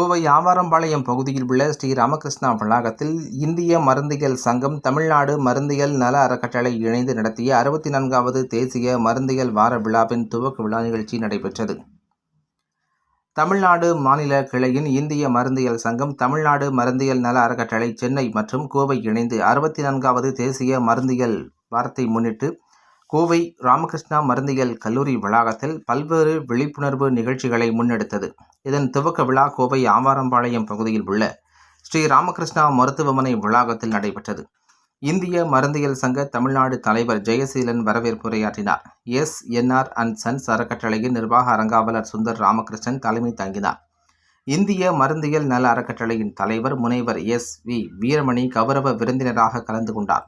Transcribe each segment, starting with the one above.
கோவை ஆவாரம்பாளையம் பகுதியில் உள்ள ஸ்ரீ ராமகிருஷ்ணா வளாகத்தில் இந்திய மருந்தியல் சங்கம் தமிழ்நாடு மருந்தியல் நல அறக்கட்டளை இணைந்து நடத்திய அறுபத்தி நான்காவது தேசிய மருந்தியல் வார விழாவின் துவக்க விழா நிகழ்ச்சி நடைபெற்றது. தமிழ்நாடு மாநில கிளையின் இந்திய மருந்தியல் சங்கம் தமிழ்நாடு மருந்தியல் நல அறக்கட்டளை சென்னை மற்றும் கோவை இணைந்து அறுபத்தி நான்காவது தேசிய மருந்தியல் வாரத்தை முன்னிட்டு கோவை ராமகிருஷ்ணா மருந்தியல் கல்லூரி வளாகத்தில் பல்வேறு விழிப்புணர்வு நிகழ்ச்சிகளை முன்னெடுத்தது. இதன் துவக்க விழா கோவை ஆவாரம்பாளையம் பகுதியில் உள்ள ஸ்ரீ ராமகிருஷ்ணா மருத்துவமனை வளாகத்தில் நடைபெற்றது. இந்திய மருந்தியல் சங்க தமிழ்நாடு தலைவர் ஜெயசீலன் வரவேற்புரையாற்றினார் எஸ். என்ஆர் அண்ட் சன்ஸ் அறக்கட்டளையின் நிர்வாக அரங்காவலர் சுந்தர் ராமகிருஷ்ணன் தலைமை தாங்கினார். இந்திய மருந்தியல் நல அறக்கட்டளையின் தலைவர் முனைவர் எஸ். வி. வீரமணி கௌரவ விருந்தினராக கலந்து கொண்டார்.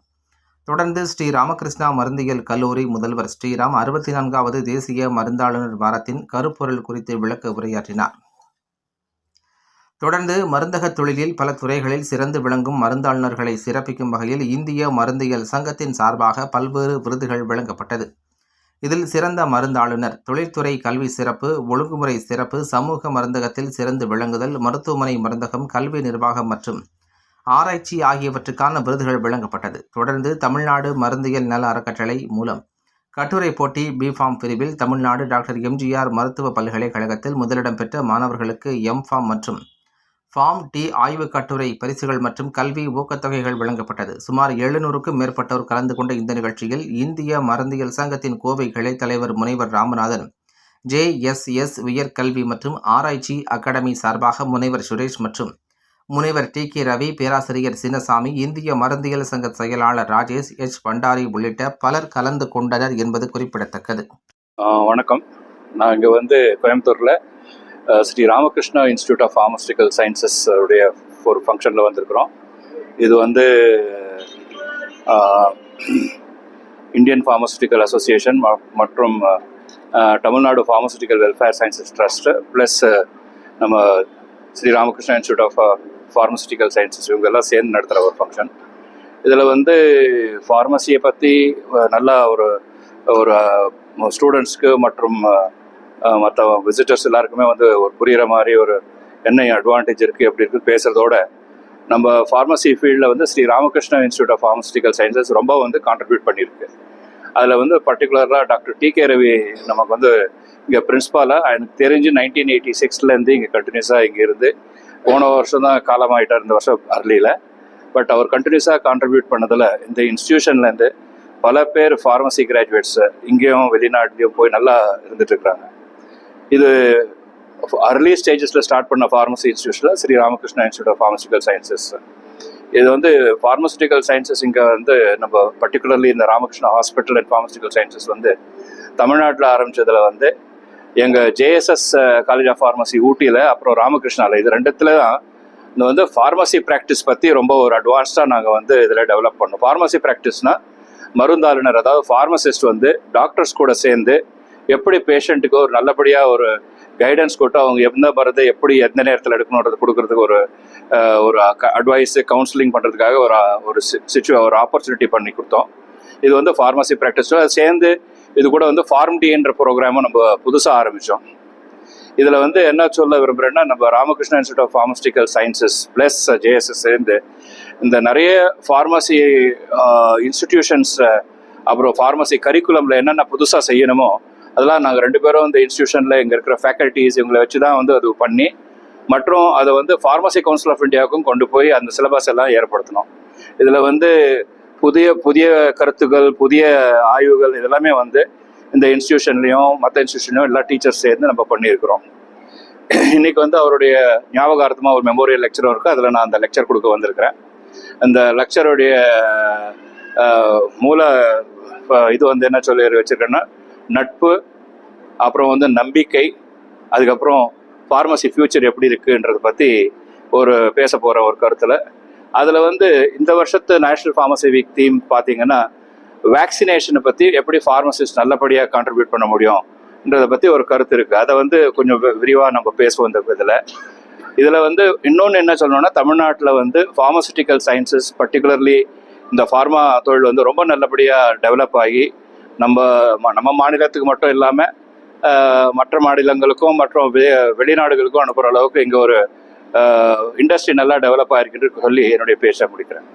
தொடர்ந்து ஸ்ரீ ராமகிருஷ்ணா மருந்தியல் கல்லூரி முதல்வர் ஸ்ரீராம் அறுபத்தி நான்காவது தேசிய மருந்தாளுநர் வாரத்தின் கருப்பொருள் குறித்து விளக்க உரையாற்றினார். தொடர்ந்து மருந்தக தொழிலில் பல துறைகளில் சிறந்து விளங்கும் மருந்தாளுநர்களை சிறப்பிக்கும் வகையில் இந்திய மருந்தியல் சங்கத்தின் சார்பாக பல்வேறு விருதுகள் வழங்கப்பட்டது. இதில் சிறந்த மருந்தாளுநர் தொழில்துறை கல்வி சிறப்பு ஒழுங்குமுறை சிறப்பு சமூக மருந்தகத்தில் சிறந்து விளங்குதல் மருத்துவமனை மருந்தகம் கல்வி நிர்வாகம் மற்றும் ஆராய்ச்சி ஆகியவற்றுக்கான விருதுகள் வழங்கப்பட்டது. தொடர்ந்து தமிழ்நாடு மருந்தியல் நல அறக்கட்டளை மூலம் கட்டுரை போட்டி பிஃபார்ம் பிரிவில் தமிழ்நாடு டாக்டர் எம்ஜிஆர் மருத்துவ பல்கலைக்கழகத்தில் முதலிடம் பெற்ற மாணவர்களுக்கு எம்ஃபார்ம் மற்றும் ஃபார்ம் டி ஆய்வு கட்டுரை பரிசுகள் மற்றும் கல்வி ஊக்கத்தொகைகள் வழங்கப்பட்டது. சுமார் எழுநூறுக்கும் மேற்பட்டோர் கலந்து கொண்ட இந்த நிகழ்ச்சியில் இந்திய மருந்தியல் சங்கத்தின் கோவை கிளை தலைவர் முனைவர் ராமநாதன் ஜேஎஸ்எஸ் உயர்கல்வி மற்றும் ஆராய்ச்சி அகாடமி சார்பாக முனைவர் சுரேஷ் மற்றும் முனைவர் டி. கே. ரவி பேராசிரியர் சின்னசாமி இந்திய மருந்தியல் சங்க செயலாளர் ராஜேஷ் எச். பண்டாரி உள்ளிட்ட பலர் கலந்து கொண்டனர் என்பது குறிப்பிடத்தக்கது. வணக்கம். நான் இங்கே வந்து கோயம்புத்தூரில் Shri Ramakrishna institute of pharmaceutical sciences உடைய ஒரு ஃபங்க்ஷனில் வந்திருக்கிறோம். இது வந்து இந்தியன் ஃபார்மஸ்டிக்கல் அசோசியேஷன் மற்றும் Tamil Nadu pharmaceutical welfare sciences trust plus நம்ம Sri Ramakrishna institute of pharmaceutical sciences இவங்கெல்லாம் சேர்ந்து நடத்துகிற ஒரு ஃபங்க்ஷன் இதில் வந்து ஃபார்மசியை பற்றி நல்லா ஒரு ஒரு ஸ்டூடெண்ட்ஸ்க்கு மற்றும் மற்ற விசிட்டர்ஸ் எல்லாருக்குமே வந்து ஒரு புரிகிற மாதிரி ஒரு என்ன அட்வான்டேஜ் இருக்குது எப்படி இருக்குது பேசுகிறதோட நம்ம ஃபார்மசி ஃபீல்டில் வந்து Shri Ramakrishna institute of pharmaceutical sciences ரொம்ப வந்து கான்ட்ரிபியூட் பண்ணியிருக்கு. அதில் வந்து பர்டிகுலராக டாக்டர் டி கே ரவி நமக்கு வந்து இங்கே பிரின்ஸ்பாலாக எனக்கு தெரிஞ்சு நைன்டீன் எயிட்டி சிக்ஸ்லேருந்து இங்கே கண்டினியூஸாக இங்கே இருந்து போன வருஷம் தான் காலமாயிட்டார் இந்த வருஷம் அர்லியில் பட் அவர் கண்டினியூஸாக கான்ட்ரிபியூட் பண்ணதில் இந்த இன்ஸ்டியூஷன்லேருந்து பல பேர் ஃபார்மசி கிராஜுவேட்ஸு இங்கேயும் வெளிநாட்டிலையும் போய் நல்லா இருந்துட்டுருக்குறாங்க இது அர்லி ஸ்டேஜஸில் ஸ்டார்ட் பண்ண pharmacy இன்ஸ்டியூஷனில் Shri Ramakrishna institute of pharmaceutical sciences இது வந்து ஃபார்மசூட்டிக்கல் சயின்சஸ் இங்கே வந்து நம்ம பர்டிகுலர்லி இந்த Ramakrishna hospital and pharmaceutical sciences வந்து தமிழ்நாட்டில் ஆரம்பித்ததில் வந்து எங்கள் ஜேஎஸ்எஸ் காலேஜ் ஆஃப் ஃபார்மசி ஊட்டியில் அப்புறம் ராமகிருஷ்ணாவில் இது ரெண்டுத்துல தான் இந்த வந்து ஃபார்மசி ப்ராக்டிஸ் பற்றி ரொம்ப ஒரு அட்வான்ஸ்டாக நாங்கள் வந்து இதில் டெவலப் பண்ணோம். ஃபார்மசி ப்ராக்டிஸ்னால் மருந்தாளுநர் அதாவது ஃபார்மசிஸ்ட் வந்து டாக்டர்ஸ் கூட சேர்ந்து எப்படி பேஷண்ட்டுக்கு ஒரு நல்லபடியாக ஒரு கைடன்ஸ் கொடுத்து அவங்க எந்த மருந்து எப்படி எந்த நேரத்தில் எடுக்கணுன்றது கொடுக்கறதுக்கு ஒரு ஒரு அட்வைஸு கவுன்சிலிங் பண்ணுறதுக்காக ஒரு ஒரு சிச்சுவ ஒரு ஆப்பர்ச்சுனிட்டி பண்ணி கொடுத்தோம். இது வந்து ஃபார்மசி ப்ராக்டிஸ் சேர்ந்து இது கூட வந்து ஃபார்ம் டின்ற ப்ரோக்ராமும் நம்ம புதுசாக ஆரம்பித்தோம் இதில் வந்து என்ன சொல்ல விரும்புகிறேன்னா நம்ம Ramakrishna institute of pharmaceutical sciences plus JSS சேர்ந்து இந்த நிறைய ஃபார்மசி இன்ஸ்டிடியூஷன்ஸ் அப்புறம் ஃபார்மசி கரிக்குலமில் என்னென்ன புதுசாக செய்யணுமோ அதெல்லாம் நாங்கள் ரெண்டு பேரும் இந்த இன்ஸ்டியூஷனில் இங்கே இருக்கிற ஃபேக்கல்ட்டிஸ் இவங்களை வச்சு தான் வந்து அது பண்ணி மற்றும் அதை வந்து ஃபார்மசி கவுன்சில் ஆஃப் இந்தியாவுக்கும் கொண்டு போய் அந்த சிலபஸ் எல்லாம் ஏற்படுத்தணும் இதில் வந்து புதிய புதிய கருத்துக்கள் புதிய ஆய்வுகள் இதெல்லாமே வந்து இந்த இன்ஸ்டியூஷன்லேயும் மற்ற இன்ஸ்டியூஷன்லையும் எல்லா டீச்சர்ஸ் சேர்ந்து நம்ம பண்ணியிருக்கிறோம். இன்னைக்கு வந்து அவருடைய ஞாபகார்த்தமாக ஒரு மெமோரியல் லெக்சரும் இருக்குது அதில் நான் அந்த லெக்சர் கொடுக்க வந்திருக்கிறேன். அந்த லெக்சருடைய மூல இது வந்து என்ன சொல்லி வச்சுருக்கேன்னா நட்பு அப்புறம் வந்து நம்பிக்கை அதுக்கப்புறம் ஃபார்மசி ஃப்யூச்சர் எப்படி இருக்குன்றதை பற்றி ஒரு பேச போகிற ஒரு கருத்தில் அதில் வந்து இந்த வருஷத்து நேஷனல் ஃபார்மசி வீக் தீம் பார்த்தீங்கன்னா வேக்சினேஷனை பற்றி எப்படி ஃபார்மசிஸ்ட் நல்லபடியாக கான்ட்ரிபியூட் பண்ண முடியும்ன்றதை பற்றி ஒரு கருத்து இருக்குது அதை வந்து கொஞ்சம் விரிவாக நம்ம பேசுவோம் இந்த இதில். இதில் வந்து இன்னொன்று என்ன சொல்லணும்னா தமிழ்நாட்டில் வந்து ஃபார்மசூட்டிக்கல் சயின்சஸ் பர்டிகுலர்லி இந்த ஃபார்மா தொழில் வந்து ரொம்ப நல்லபடியாக டெவலப் ஆகி நம்ம நம்ம மாநிலத்துக்கு மட்டும் இல்லாமல் மற்ற மாநிலங்களுக்கும் மற்றும் வெளிநாடுகளுக்கும் அனுப்புகிற அளவுக்கு இங்கே ஒரு இண்டஸ்ட்ரி நல்லா டெவலப் ஆகிருக்குன்னு சொல்லி என்னுடைய பேச முடிக்கிறேன்.